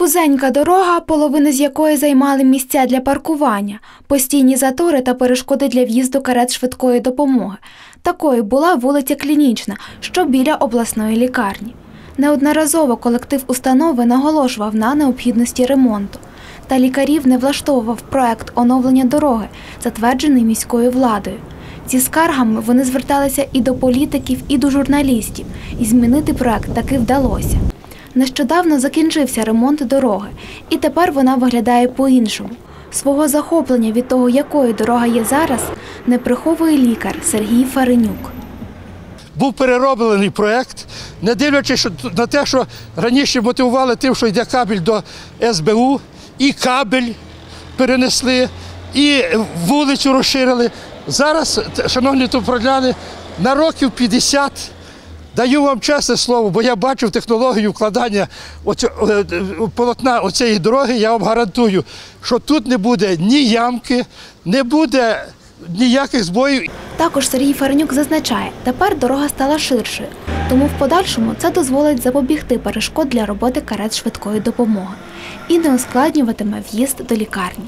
Вузенька дорога, половина з якої займали місця для паркування, постійні затори та перешкоди для в'їзду карет швидкої допомоги. Такою була вулиця Клінічна, що біля обласної лікарні. Неодноразово колектив установи наголошував на необхідності ремонту. Та лікарів не влаштовував проект оновлення дороги, затверджений міською владою. Зі скаргами вони зверталися і до політиків, і до журналістів, і змінити проект таки вдалося. Нещодавно закінчився ремонт дороги, і тепер вона виглядає по-іншому. Свого захоплення від того, якою дорога є зараз, не приховує лікар Сергій Фаренюк. був перероблений проєкт, не дивлячись на те, що раніше мотивували тим, що йде кабель до СБУ, і кабель перенесли, і вулицю розширили. Зараз, шановні тупорляни, на років 50 даю вам чесне слово, бо я бачив технологію вкладання е, е, полотна оцієї дороги, я вам гарантую, що тут не буде ні ямки, не буде ніяких збоїв. Також Сергій Фаренюк зазначає, тепер дорога стала ширшою, тому в подальшому це дозволить запобігти перешкод для роботи карет швидкої допомоги і не ускладнюватиме в'їзд до лікарні.